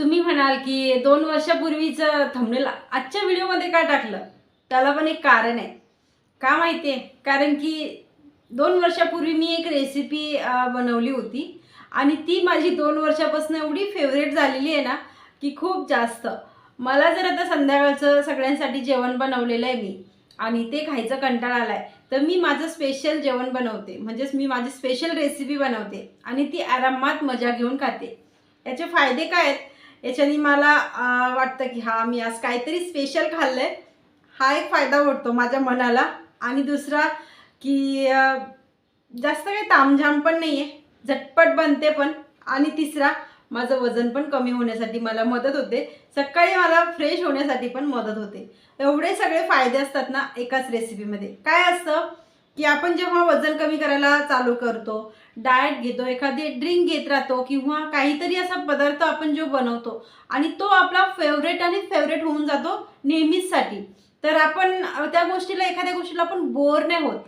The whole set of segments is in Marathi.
तुम्ही म्हणाल की दोन वर्षापूर्वीचं थंबनेल आजच्या व्हिडिओमध्ये का टाकलं? त्याला पण एक कारण आहे. का माहिती आहे कारण की दोन वर्षापूर्वी मी एक रेसिपी बनवली होती. आणि ती माझी दोन वर्षापासून एवढी फेवरेट झालेली आहे ना की खूप जास्त. मला जर आता संध्याकाळचं सगळ्यांसाठी जेवण बनवलेलं आहे मी आणि ते खायचं कंटाळा आला आहे तर मी माझं स्पेशल जेवण बनवते. म्हणजेच मी माझी स्पेशल रेसिपी बनवते. आणि ती आरामात मजा घेऊन खाते. याचे फायदे काय आहेत? याच्याने मला वाटतं की हा मी आज काहीतरी स्पेशल खाल्लं आहे हा एक फायदा होतो माझ्या मनाला. आणि दुसरा की जास्त काही तामझाम पण नाही आहे झटपट बनते पण. आणि तिसरा माझं वजन पण कमी होण्यासाठी मला मदत होते. सकाळी मला फ्रेश होण्यासाठी पण मदत होते. एवढे सगळे फायदे असतात ना एकाच रेसिपीमध्ये काय असतं की आपण जेव्हा वजन कमी करायला चालू करतो डाएट घेतो एखादी ड्रिंक घेत राहतो किंवा काहीतरी असा पदार्थ आपण जो बनवतो आणि तो आपला फेवरेट आणि फेवरेट होऊन जातो नेहमीचसाठी. तर आपण त्या गोष्टीला एखाद्या गोष्टीला आपण बोर नाही होत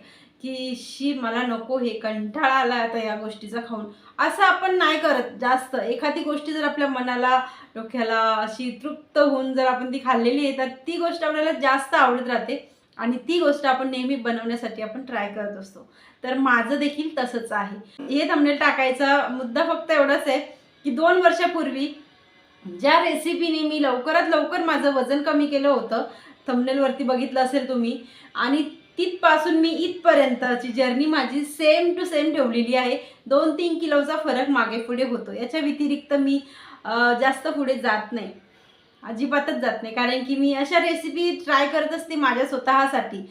की शी मला नको हे कंटाळा आला आता या गोष्टीचा खाऊन. असं आपण नाही करत जास्त. एखादी गोष्टी जर आपल्या मनाला डोक्याला अशी तृप्त होऊन जर आपण ती खाल्लेली आहे तर ती गोष्ट आपल्याला जास्त आवडत राहते. आणि ती गोष्ट आपण नेहमी बनवण्यासाठी आपण ट्राय करत असतो. तर माझं देखील तसंच आहे. हे थंबनेल टाकायचा मुद्दा फक्त एवढाच आहे की दोन वर्षापूर्वी ज्या रेसिपीने मी लवकरात लवकर माझं वजन कमी केलं होतं थंबनेलवरती बघितलं असेल तुम्ही आणि तिथपासून मी इथपर्यंतची जर्नी माझी सेम टू सेम ठेवलेली आहे. दोन तीन किलोचा फरक मागे पुढे होतो. याच्या व्यतिरिक्त मी जास्त पुढे जात नाही. अजिबातच जात नाही. कारण की मी अशा रेसिपी ट्राय करत असते माझ्या स्वतःसाठी.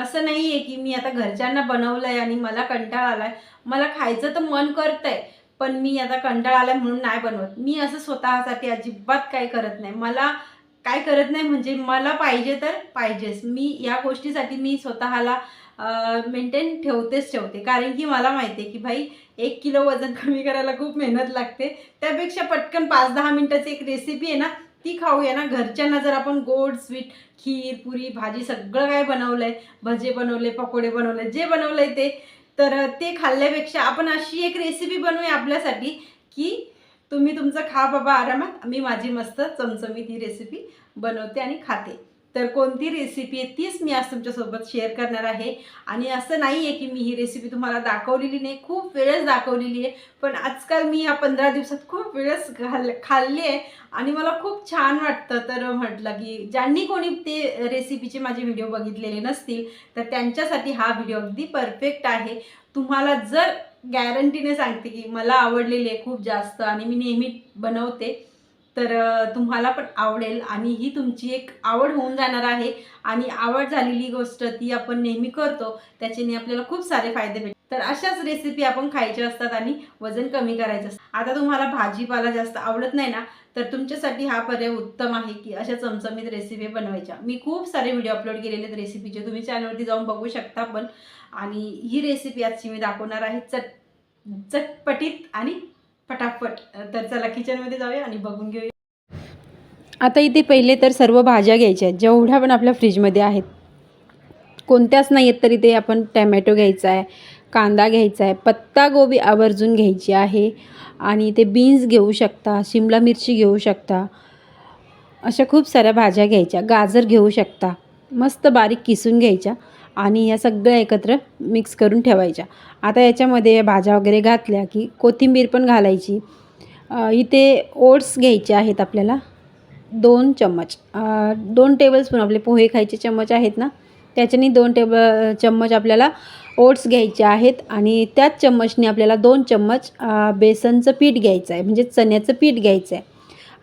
असं नाही आहे की मी आता घरच्यांना बनवलं आहे आणि मला कंटाळा आला आहे मला खायचं तर मन करतं आहे पण मी आता कंटाळा आला म्हणून नाही बनवत. मी असं स्वतःसाठी अजिबात काय करत नाही. मला काय करत नाही म्हणजे मला पाहिजे तर पाहिजेच. मी या गोष्टीसाठी मी स्वतःला मेंटेन ठेवतेच ठेवते. कारण की मला माहिती आहे की भाई एक किलो वजन कमी करायला खूप मेहनत लागते. त्यापेक्षा पटकन पाच दहा मिनटाची एक रेसिपी आहे ना ती खाऊया ना. घरच्यांना जर आपण गोड स्वीट खीर पुरी भाजी सगळं काय बनवलं आहे भजे बनवले पकोडे बनवले जे बनवलं आहे ते तर ते खाल्ल्यापेक्षा आपण अशी एक रेसिपी बनवूया आपल्यासाठी की तुम्ही तुमचं खा बाबा आरामात मी माझी मस्त चमचमीत ही रेसिपी बनवते आणि खाते. तर कोणती रेसिपी आहे तीच मी आज तुमच्यासोबत शेअर करणार आहे. आणि असं नाही आहे की मी ही रेसिपी तुम्हाला दाखवलेली नाही. खूप वेळेस दाखवलेली आहे. पण आजकाल मी या पंधरा दिवसात खूप वेळेस घाल खाल्ली आहे. आणि मला खूप छान वाटतं. तर म्हटलं की ज्यांनी कोणी ते रेसिपीचे माझे व्हिडिओ बघितलेले नसतील तर त्यांच्यासाठी हा व्हिडिओ अगदी परफेक्ट आहे. तुम्हाला जर गॅरंटीने सांगते की मला आवडलेली आहे खूप जास्त आणि मी नेहमी बनवते तर तुम्हाला पण आवडेल आणि ही तुमची एक आवड होऊन जाणार आहे आणि आवड झालेली गोष्ट ती आपण नेहमी करतो त्याच्याने आपल्याला खूप सारे फायदे भेटतात तर अशाच रेसिपी आपण खायच्या असतात आणि वजन कमी करायचं असतं. आता तुम्हाला भाजीपाला जास्त आवडत नाही ना तर तुमच्यासाठी हा पर्याय उत्तम आहे की अशा चमचमीत रेसिपी बनवायच्या. मी खूप सारे व्हिडिओ अपलोड केलेले आहेत रेसिपीचे तुम्ही चॅनलवरती जाऊन बघू शकता पण. आणि ही रेसिपी आजची मी दाखवणार आहे चट चटपटीत आणि पटापट तर चला किचनमध्ये जाऊया आणि बघून घेऊया. आता इथे पहिले तर सर्व भाज्या घ्यायच्या आहेत जेवढ्या पण आपल्या फ्रीजमध्ये आहेत. कोणत्याच नाही आहेत तरी ते आपण टॅमॅटो घ्यायचा आहे कांदा घ्यायचा आहे पत्तागोबी आवर्जून घ्यायची आहे. आणि ते बीन्स घेऊ शकता शिमला मिरची घेऊ शकता. अशा खूप साऱ्या भाज्या घ्यायच्या गाजर घेऊ शकता. मस्त बारीक किसून घ्यायच्या. आणि या सगळ्या एकत्र मिक्स करून ठेवायच्या. आता याच्यामध्ये भाज्या वगैरे घातल्या की कोथिंबीर पण घालायची. इथे ओट्स घ्यायचे आहेत आपल्याला. दोन चम्मच. दोन टेबलस्पून आपले पोहे खायचे चम्मच आहेत ना? त्याच्याने दोन टेबल चम्मच आपल्याला ओट्स घ्यायचे आहेत आणि त्याच चम्मचने आपल्याला दोन चम्मच बेसनचं पीठ घ्यायचं आहे म्हणजे चण्याचं पीठ घ्यायचं आहे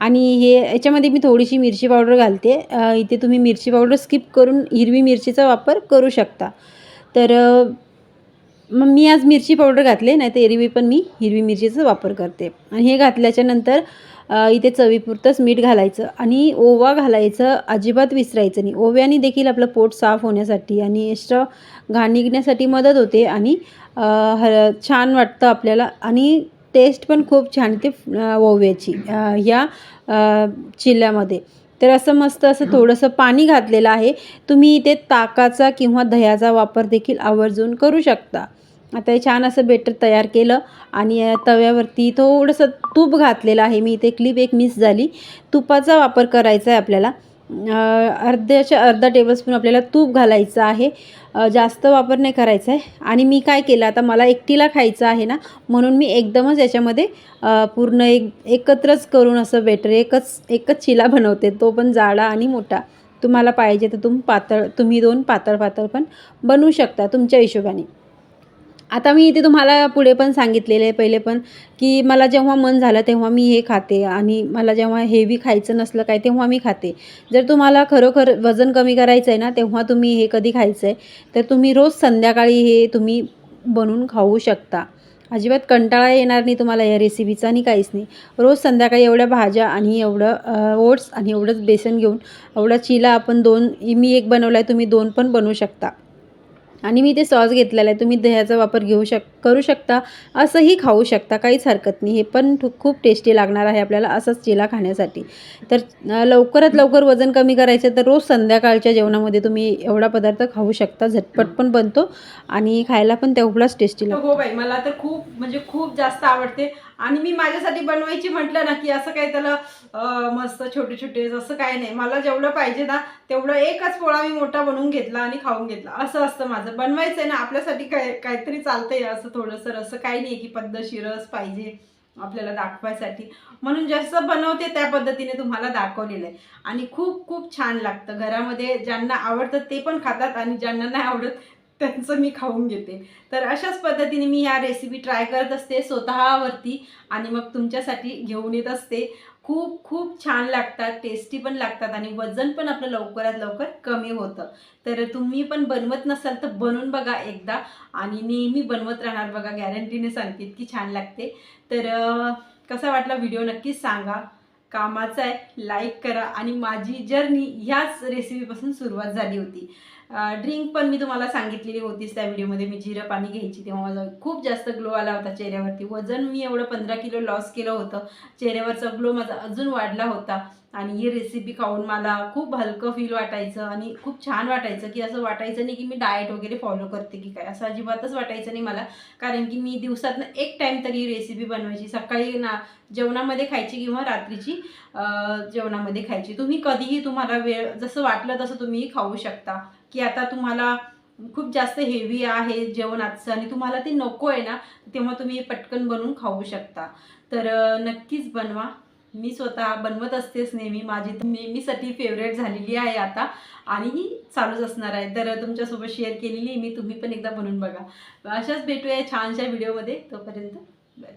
आणि हे याच्यामध्ये मी थोडीशी मिरची पावडर घालते. इथे तुम्ही मिरची पावडर स्किप करून हिरवी मिरचीचा वापर करू शकता. तर मग मी आज मिरची पावडर घातले नाही तर एरवी पण मी हिरवी मिरचीचा वापर करते. आणि हे घातल्याच्यानंतर इथे चवीपुरतंच मीठ घालायचं आणि ओवा घालायचं अजिबात विसरायचं नाही. ओव्याने देखील आपलं पोट साफ होण्यासाठी आणि एक्स्ट्रा घाण निघण्यासाठी मदत होते आणि ह छान वाटतं आपल्याला आणि टेस्ट पण खूप छान ते ओव्याची ह्या चिल्ल्यामध्ये. तर असं मस्त असं थोडंसं पाणी घातलेलं आहे. तुम्ही इथे ताकाचा किंवा दह्याचा वापर देखील आवर्जून करू शकता. आता हे छान असं बेटर तयार केलं आणि तव्यावरती थोडंसं तूप घातलेलं आहे. मी इथे क्लिप एक मिस झाली. तुपाचा वापर करायचा आहे आपल्याला. अर्ध्याच्या अर्धा टेबलस्पून आपल्याला तूप घालायचं आहे. जास्त वापर नाही करायचा आहे. आणि मी काय केलं आता मला एकटीला खायचं आहे ना म्हणून मी एकदमच याच्यामध्ये पूर्ण एक एकत्रच करून असं बेटर एकच एकच चिला बनवते. तो पण जाडा आणि मोठा. तुम्हाला पाहिजे तर तुम पातळ तुम्ही दोन पातळ पातळ पण बनवू शकता तुमच्या हिशोबाने. आता मी इथे तुम्हाला पुढे पण सांगितलेले आहे पहिले पण की मला जेव्हा मन झालं तेव्हा मी हे खाते आणि मला जेव्हा हेवी खायचं नसलं काय तेव्हा मी खाते. जर तुम्हाला खरोखर वजन कमी करायचं आहे ना तेव्हा तुम्ही हे कधी खायचं आहे? तर तुम्ही रोज संध्याकाळी हे तुम्ही बनवून खाऊ शकता. अजिबात कंटाळा येणार नाही तुम्हाला या रेसिपीचा आणि काहीच नाही. रोज संध्याकाळी एवढ्या भाज्या आणि एवढं ओट्स आणि एवढंच बेसन घेऊन एवढा चिला आपण दोन मी एक बनवला आहे तुम्ही दोन पण बनवू शकता. आणि मी ते सॉस घेतलेलं आहे. तुम्ही दह्याचा वापर घेऊ शक करू शकता. असंही खाऊ शकता. काहीच हरकत नाही. हे पण खूप टेस्टी लागणार आहे आपल्याला असंच चिला खाण्यासाठी. तर लवकरात लवकर वजन कमी करायचं तर रोज संध्याकाळच्या जेवणामध्ये तुम्ही एवढा पदार्थ खाऊ शकता. झटपट पण बनतो आणि खायला पण तेवढाच टेस्टी लागतो. हो बाई मला तर खूप म्हणजे खूप जास्त आवडते. आणि मी माझ्यासाठी बनवायची म्हटलं ना की असं काही त्याला मस्त छोटे छोटे असं काही नाही. मला जेवढं पाहिजे ना तेवढं एकच पोळा मी मोठा बनवून घेतला आणि खाऊन घेतला. असं असतं माझं बनवायचं आहे ना आपल्यासाठी काय काहीतरी चालतंय असं थोडंसं असं काही नाही की पद्धतशीरच पाहिजे आपल्याला दाखवायसाठी. म्हणून जसं बनवते त्या पद्धतीने तुम्हाला दाखवलेलं आहे. आणि खूप खूप छान लागतं. घरामध्ये ज्यांना आवडतं ते पण खातात आणि ज्यांना नाही आवडत त्यांचं मी खाऊन घेते. तर अशाच पद्धतीने मी ह्या रेसिपी ट्राय करत असते स्वतःवरती आणि मग तुमच्यासाठी घेऊन येत असते. खूप खूप छान लागतात टेस्टी पण लागतात आणि वजन पण आपलं लवकरात लवकर कमी होतं. तर तुम्ही पण बनवत नसाल तर बनवून बघा एकदा आणि नेहमी बनवत राहणार बघा. गॅरंटीने सांगते इतकी छान लागते. तर कसा वाटला व्हिडिओ नक्कीच सांगा. कामाचा आहे लाईक करा आणि माझी जर्नी ह्याच रेसिपीपासून सुरुवात झाली होती. ड्रिंक पण मी तुम्हाला सांगितलेली होतीच त्या व्हिडिओमध्ये मी जिरं पाणी घ्यायची तेव्हा माझा खूप जास्त ग्लो आला होता चेहऱ्यावरती. वजन मी एवढं पंधरा किलो लॉस केलं होतं. चेहऱ्यावरचा ग्लो माझा अजून वाढला होता. आणि ही रेसिपी खाऊन मला खूप हलकं फील वाटायचं आणि खूप छान वाटायचं की असं वाटायचं नाही की मी डाएट वगैरे फॉलो करते की काय. असं अजिबातच वाटायचं नाही मला. कारण की मी दिवसातनं एक टाईम तरी रेसिपी बनवायची. सकाळी ना जेवणामध्ये खायची किंवा रात्रीची जेवणामध्ये खायची. तुम्ही कधीही तुम्हाला वेळ जसं वाटलं तसं तुम्ही खाऊ शकता. की आता तुम्हाला खूप जास्त हेवी आहे जेवण आजचं आणि तुम्हाला ते नको आहे ना तेव्हा तुम्ही पटकन बनवून खाऊ शकता. तर नक्कीच बनवा. मी स्वतः बनवत असतेच नेहमी. माझी नेहमीसाठी फेवरेट झालेली आहे आता आणि ही चालूच असणार आहे. तर तुमच्यासोबत शेअर केलेली मी तुम्ही पण एकदा बनवून बघा. अशाच भेटूया छानशा व्हिडिओमध्ये तोपर्यंत बाय